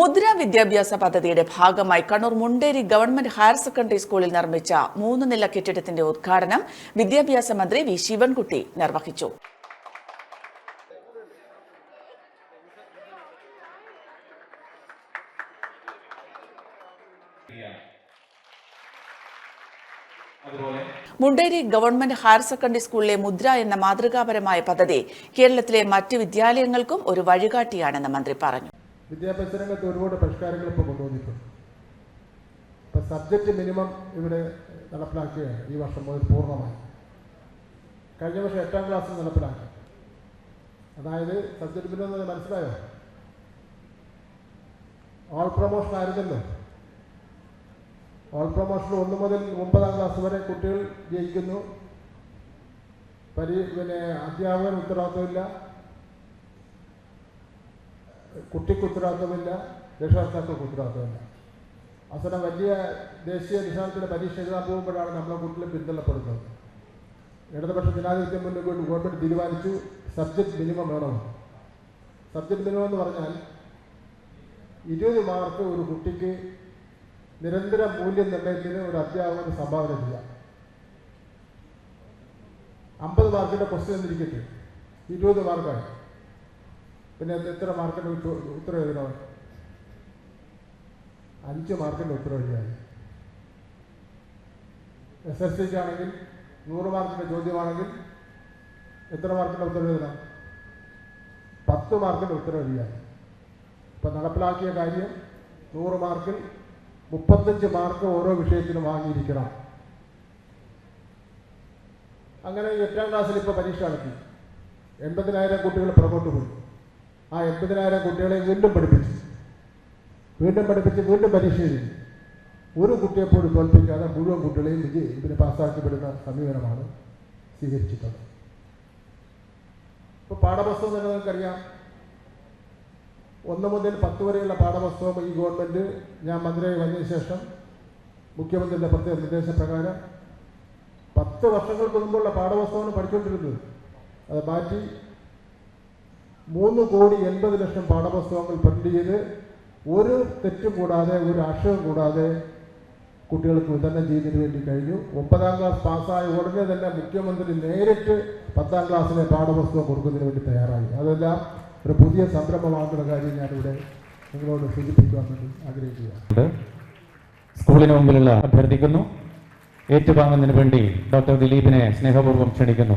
മുദ്ര വിദ്യാഭ്യാസ പദ്ധതിയുടെ ഭാഗമായി Kannur Munderi government higher secondary സ്കൂളിൽ നിർമ്മിച്ച മൂന്ന് നില കെട്ടിടത്തിന്റെ ഉദ്ഘാടനം വിദ്യാഭ്യാസ മന്ത്രി വി ശിവൻകുട്ടി നിർവഹിച്ചു. മുണ്ടേരി ഗവൺമെന്റ് ഹയർ സെക്കൻഡറി സ്കൂളിലെ മുദ്ര എന്ന മാതൃകാപരമായ പദ്ധതി കേരളത്തിലെ മറ്റ് വിദ്യാലയങ്ങൾക്കും ഒരു വഴികാട്ടിയാണെന്ന് മന്ത്രി പറഞ്ഞു. വിദ്യാഭ്യാസ രംഗത്ത് ഒരുപാട് പരിഷ്കാരങ്ങൾ ഇപ്പോൾ കൊണ്ടുവന്നിട്ടുണ്ട്. ഇപ്പം സബ്ജക്റ്റ് മിനിമം ഇവിടെ നടപ്പിലാക്കുകയാണ് ഈ വർഷം മുതൽ പൂർണമായി. കഴിഞ്ഞ വർഷം എട്ടാം ക്ലാസ് നടപ്പിലാക്കി. അതായത് സബ്ജക്റ്റ് മിനിമം മനസ്സിലായോ? ഓൾ പ്രൊമോഷൻ ആയിരുന്നല്ലോ. ഓൾ പ്രൊമോഷൻ ഒന്ന് മുതൽ ഒമ്പതാം ക്ലാസ് വരെ കുട്ടികൾ ജയിക്കുന്നു. പരി പിന്നെ അധ്യാപകന് ഉത്തരവാദിത്തമില്ല കുട്ടിക്ക് ഉത്തരവാദിത്വമില്ല രക്ഷകർത്താക്കൾക്ക് ഉത്തരവാദിത്തമില്ല അവസാനം വലിയ ദേശീയ നിശാനത്തിന്റെ പരീക്ഷ എഴുതാൻ പോകുമ്പോഴാണ് നമ്മളെ കുട്ടികളെ പിന്തള്ളപ്പെടുന്നത്. ഇടതുപക്ഷ ജനാധിപത്യം മുന്നിൽ ഗവൺമെന്റ് തീരുമാനിച്ചു സബ്ജക്റ്റ് മിനിമം വേണം. സബ്ജക്റ്റ് മിനിമം എന്ന് പറഞ്ഞാൽ ഇരുപത് മാർക്ക് ഒരു കുട്ടിക്ക് നിരന്തര മൂല്യം നിർണയത്തിന് ഒരു അധ്യാപകന് സംഭാവന ചെയ്യാം അമ്പത് മാർക്കിന്റെ ക്വസ്റ്റ്യൻ എന്നിരിക്കട്ടെ. ഇരുപത് മാർക്കാണ്. പിന്നെ എത്ര മാർക്കിന്റെ ഉത്ത- ഉത്തരം എഴുതണം? അഞ്ച് മാർക്കിന്റെ ഉത്തരം എഴുതിയാൽ എസ് എസ് സിക്ക് ആണെങ്കിൽ നൂറ് മാർക്കിന്റെ ചോദ്യമാണെങ്കിൽ എത്ര മാർക്കിന്റെ ഉത്തരം എഴുതണം? പത്ത് മാർക്കിന്റെ ഉത്തരം എഴുതിയാൽ ഇപ്പം നടപ്പിലാക്കിയ കാര്യം നൂറ് മാർക്കിൽ മുപ്പത്തഞ്ച് മാർക്ക് ഓരോ വിഷയത്തിനും വാങ്ങിയിരിക്കണം. അങ്ങനെ എട്ടാം ക്ലാസ്സിൽ ഇപ്പോൾ പരീക്ഷ നടത്തി. എൺപതിനായിരം കുട്ടികൾ പുറകോട്ട് പോയി. ആ എൺപതിനായിരം കുട്ടികളെ വീണ്ടും പഠിപ്പിച്ചു. വീണ്ടും പഠിപ്പിച്ച് വീണ്ടും പരിശീലിച്ചു ഒരു കുട്ടിയെ പോലും തോൽപ്പിക്കാതെ മുഴുവൻ കുട്ടികളെയും വിജയ് ഇതിന് പാസ്സാക്കപ്പെടുന്ന സമീപനമാണ് സ്വീകരിച്ചിട്ടുള്ളത്. ഇപ്പോൾ പാഠപുസ്തകം തന്നെ നിങ്ങൾക്കറിയാം. ഒന്ന് മുതൽ പത്ത് വരെയുള്ള പാഠപുസ്തകം ഈ ഗവൺമെന്റ് ഞാൻ മന്ത്രിയായി വന്നതിന് ശേഷം മുഖ്യമന്ത്രിയുടെ പ്രത്യേക നിർദ്ദേശപ്രകാരം പത്ത് വർഷങ്ങൾക്ക് മുമ്പുള്ള പാഠപുസ്തകമാണ് പഠിച്ചുകൊണ്ടിരുന്നത്. അത് മാറ്റി മൂന്ന് കോടി എൺപത് ലക്ഷം പാഠപുസ്തകങ്ങൾ പ്രിന്റ് ചെയ്ത് ഒരു തെറ്റും കൂടാതെ ഒരു അക്ഷരം കൂടാതെ കുട്ടികൾക്ക് വിതരണം ചെയ്യുന്നതിന് വേണ്ടി കഴിഞ്ഞു. ഒമ്പതാം ക്ലാസ് പാസ്സായ ഉടനെ തന്നെ മുഖ്യമന്ത്രി നേരിട്ട് പത്താം ക്ലാസ്സിലെ പാഠപുസ്തകം കൊടുക്കുന്നതിന് വേണ്ടി തയ്യാറായി. അതെല്ലാം ഒരു പുതിയ സംരംഭമാകുന്ന കാര്യം ഞാനിവിടെ നിങ്ങളോട് സൂചിപ്പിക്കുവാൻ വേണ്ടി ആഗ്രഹിക്കുകയാണ്. സ്കൂളിന് മുമ്പിലുള്ള അഭ്യർത്ഥിക്കുന്നു. ഏറ്റുവാങ്ങുന്നതിന് വേണ്ടി ഡോക്ടർ ദിലീപിനെ സ്നേഹപൂർവം ക്ഷണിക്കുന്നു.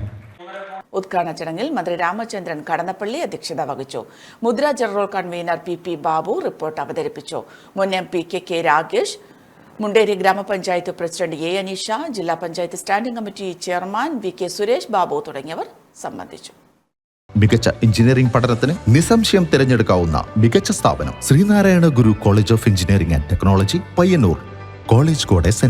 ഉദ്ഘാടന ചടങ്ങിൽ മന്ത്രി രാമചന്ദ്രൻ കടന്നപ്പള്ളി അധ്യക്ഷത വഹിച്ചു. Mudra general convener P P Babu report അവതരിപ്പിച്ചു. മുൻ M P K K Rakesh Munderi grama panchayat president A Aneesha ജില്ലാ panchayat standing committee chairman V K Suresh Babu തുടങ്ങിയവർ സംബന്ധിച്ചു. മികച്ച എഞ്ചിനീയറിംഗ് പഠനത്തിന് നിസ്സംശയം തിരഞ്ഞെടുക്കാവുന്ന മികച്ച സ്ഥാപനം Sreenarayana Guru college of engineering and technology Payyanur. College code S